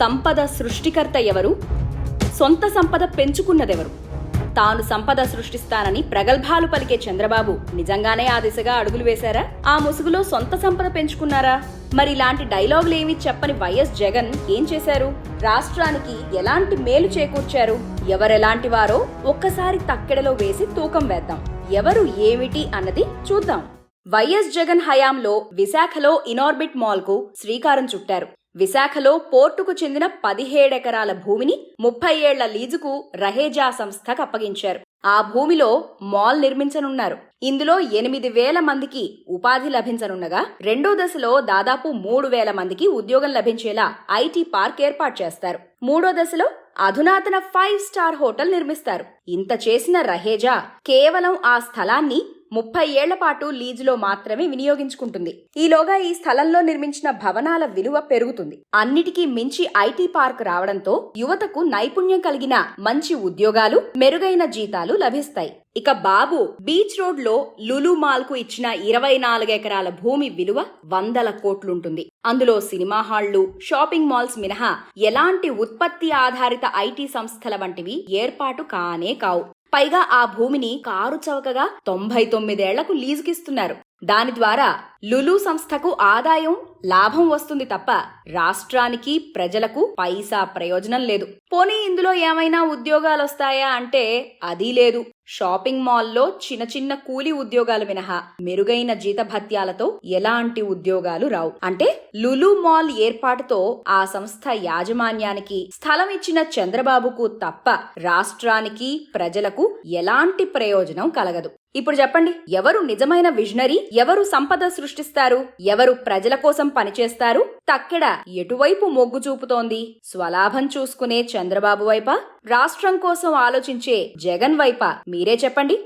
సంపద సృష్టికర్త ఎవరు సొంత సంపద పెంచుకున్నదెవరు? తాను సంపద సృష్టిస్తానని ప్రగల్భాలు పలికే చంద్రబాబు నిజంగానే ఆ దిశగా అడుగులు వేశారా? ఆ ముసుగులో సొంత సంపద పెంచుకున్నారా? మరి ఇలాంటి డైలాగులేమి చెప్పని వైఎస్ జగన్ ఏం చేశారు? రాష్ట్రానికి ఎలాంటి మేలు చేకూర్చారు? ఎవరెలాంటి వారో ఒక్కసారి తక్కెడలో వేసి తూకం వేద్దాం. ఎవరు ఏమిటి అన్నది చూద్దాం. వైఎస్ జగన్ హయాంలో విశాఖలో ఇనార్బిట్ మాల్కు శ్రీకారం చుట్టారు. విశాఖలో పోర్టుకు చెందిన పదిహేడెకరాల భూమిని ముప్పై ఏళ్ళ లీజుకు రహేజా సంస్థకు అప్పగించారు. ఆ భూమిలో మాల్ నిర్మించనున్నారు. ఇందులో ఎనిమిది వేల మందికి ఉపాధి లభించనున్నగా రెండో దశలో దాదాపు మూడు వేల మందికి ఉద్యోగం లభించేలా ఐటీ పార్క్ ఏర్పాటు చేస్తారు. మూడో దశలో అధునాతన ఫైవ్ స్టార్ హోటల్ నిర్మిస్తారు. ఇంత చేసిన రహేజా కేవలం ఆ స్థలాన్ని ముప్పై ఏళ్ళ పాటు లీజులో మాత్రమే వినియోగించుకుంటుంది. ఈలోగా ఈ స్థలంలో నిర్మించిన భవనాల విలువ పెరుగుతుంది. అన్నిటికీ మించి ఐటీ పార్క్ రావడంతో యువతకు నైపుణ్యం కలిగిన మంచి ఉద్యోగాలు మెరుగైన జీతాలు లభిస్తాయి. ఇక బాబు బీచ్ రోడ్లో లులు మాల్కు ఇచ్చిన ఇరవై నాలుగు ఎకరాల భూమి విలువ వందల కోట్లుంటుంది. అందులో సినిమా హాళ్ళు షాపింగ్ మాల్స్ మినహా ఎలాంటి ఉత్పత్తి ఆధారిత ఐటీ సంస్థల వంటివి ఏర్పాటు కానే కావు. పైగా ఆ భూమిని కారు చౌకగా తొంభై తొమ్మిదేళ్ళకు లీజుకిస్తున్నారు. దాని ద్వారా లులు సంస్థకు ఆదాయం లాభం వస్తుంది తప్ప రాష్ట్రానికి ప్రజలకు పైసా ప్రయోజనం లేదు. పోనీ ఇందులో ఏమైనా ఉద్యోగాలొస్తాయా అంటే అది లేదు. షాపింగ్ మాల్లో చిన్న చిన్న కూలీ ఉద్యోగాలు మినహా మెరుగైన జీతభత్యాలతో ఎలాంటి ఉద్యోగాలు రావు. అంటే లులు మాల్ ఏర్పాటుతో ఆ సంస్థ యాజమాన్యానికి స్థలం ఇచ్చిన చంద్రబాబుకు తప్ప రాష్ట్రానికి ప్రజలకు ఎలాంటి ప్రయోజనం కలగదు. ఇప్పుడు చెప్పండి ఎవరు నిజమైన విజనరీ ఎవరు సంపద సృష్టిస్తారు ఎవరు ప్రజల కోసం పనిచేస్తారు? తక్కెడ ఎటువైపు మొగ్గు చూపుతోంది? స్వలాభం చూసుకునే చంద్రబాబు వైపా? రాష్ట్రం కోసం ఆలోచించే జగన్ వైపా? మీరే చెప్పండి.